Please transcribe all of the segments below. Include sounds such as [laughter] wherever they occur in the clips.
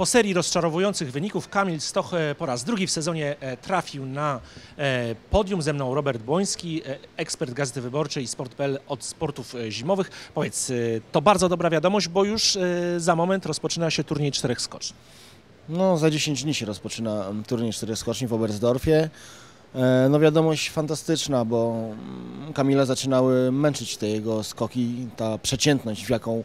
Po serii rozczarowujących wyników Kamil Stoch e, po raz drugi w sezonie e, trafił na e, podium. Ze mną Robert Błoński, ekspert Gazety Wyborczej i Sport.pl od sportów zimowych. Powiedz, to bardzo dobra wiadomość, bo już za moment rozpoczyna się turniej czterech skoczni. No, za 10 dni się rozpoczyna turniej czterech skoczni w Oberstdorfie. No wiadomość fantastyczna, bo Kamila zaczynały męczyć te jego skoki, ta przeciętność, w jaką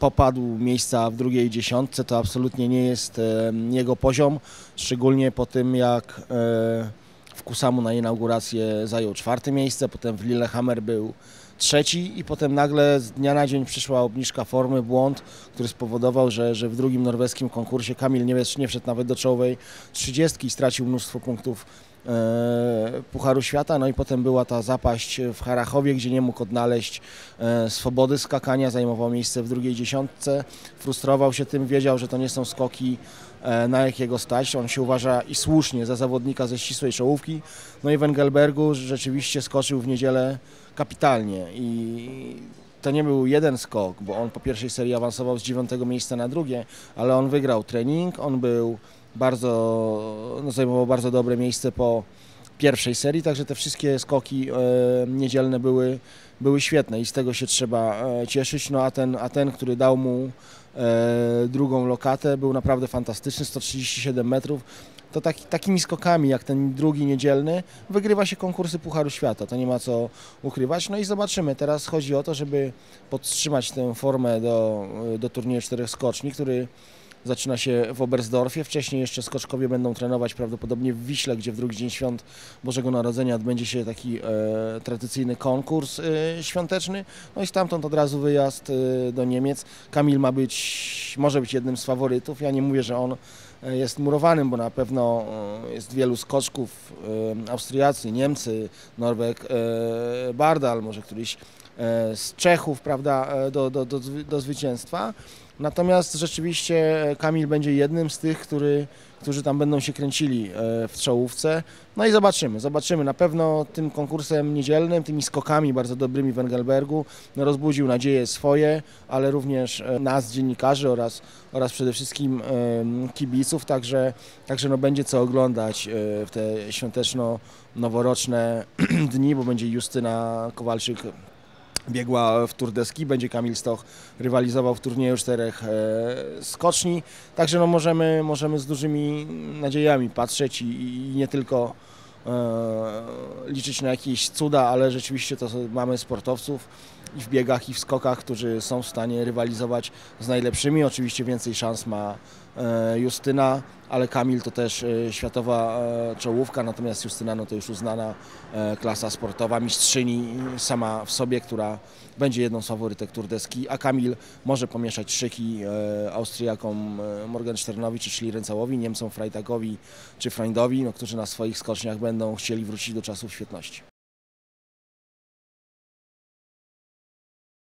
popadł miejsca w drugiej dziesiątce, to absolutnie nie jest e, jego poziom, szczególnie po tym jak e, w Kusamu na inaugurację zajął czwarte miejsce, potem w Lillehammer był trzeci i potem nagle z dnia na dzień przyszła obniżka formy, błąd, który spowodował, że, że w drugim norweskim konkursie Kamil nie, nie wszedł nawet do czołowej trzydziestki i stracił mnóstwo punktów e, Pucharu Świata, no i potem była ta zapaść w Harachowie, gdzie nie mógł odnaleźć e, swobody skakania, zajmował miejsce w drugiej dziesiątce, frustrował się tym, wiedział, że to nie są skoki na jakiego stać, on się uważa i słusznie za zawodnika ze ścisłej czołówki, no i w Engelbergu rzeczywiście skoczył w niedzielę kapitalnie. I to nie był jeden skok, bo on po pierwszej serii awansował z dziewiątego miejsca na drugie, ale on wygrał trening, on był bardzo, no zajmował bardzo dobre miejsce po pierwszej serii, także te wszystkie skoki e, niedzielne były, były świetne i z tego się trzeba e, cieszyć, no a ten, a ten który dał mu e, drugą lokatę był naprawdę fantastyczny, 137 metrów, to taki, takimi skokami jak ten drugi niedzielny wygrywa się konkursy Pucharu Świata, to nie ma co ukrywać. No i zobaczymy, teraz chodzi o to, żeby podtrzymać tę formę do, do turnieju czterech skoczni, który zaczyna się w Oberstdorfie. Wcześniej jeszcze skoczkowie będą trenować prawdopodobnie w Wiśle, gdzie w drugi dzień świąt Bożego Narodzenia odbędzie się taki e, tradycyjny konkurs e, świąteczny. No i stamtąd od razu wyjazd e, do Niemiec. Kamil ma być, może być jednym z faworytów. Ja nie mówię, że on e, jest murowanym, bo na pewno e, jest wielu skoczków, e, Austriacy, Niemcy, Norweg, Bardal, może któryś z Czechów, prawda, do, do, do, do zwycięstwa. Natomiast rzeczywiście e, Kamil będzie jednym z tych, który, którzy tam będą się kręcili e, w czołówce. No i zobaczymy, zobaczymy. Na pewno tym konkursem niedzielnym, tymi skokami bardzo dobrymi w Engelbergu no, rozbudził nadzieje swoje, ale również e, nas, dziennikarzy oraz, oraz przede wszystkim kibiców, także, także no, będzie co oglądać w te świąteczno-noworoczne [clears throat] dni, bo będzie Justyna Kowalczyk biegła w Tour de Ski, będzie Kamil Stoch rywalizował w turnieju czterech e, skoczni, także no możemy, możemy z dużymi nadziejami patrzeć i, i nie tylko e, liczyć na jakieś cuda, ale rzeczywiście to mamy sportowców i w biegach i w skokach, którzy są w stanie rywalizować z najlepszymi. Oczywiście więcej szans ma Justyna, ale Kamil to też e, światowa e, czołówka, natomiast Justyna no to już uznana e, klasa sportowa, mistrzyni sama w sobie, która będzie jedną z faworytek Tour de Ski, a Kamil może pomieszać szyki e, Austriakom e, Morgensternowi czy Schlierenzałowi, Niemcom Freitagowi czy Freundowi, no, którzy na swoich skoczniach będą chcieli wrócić do czasów świetności.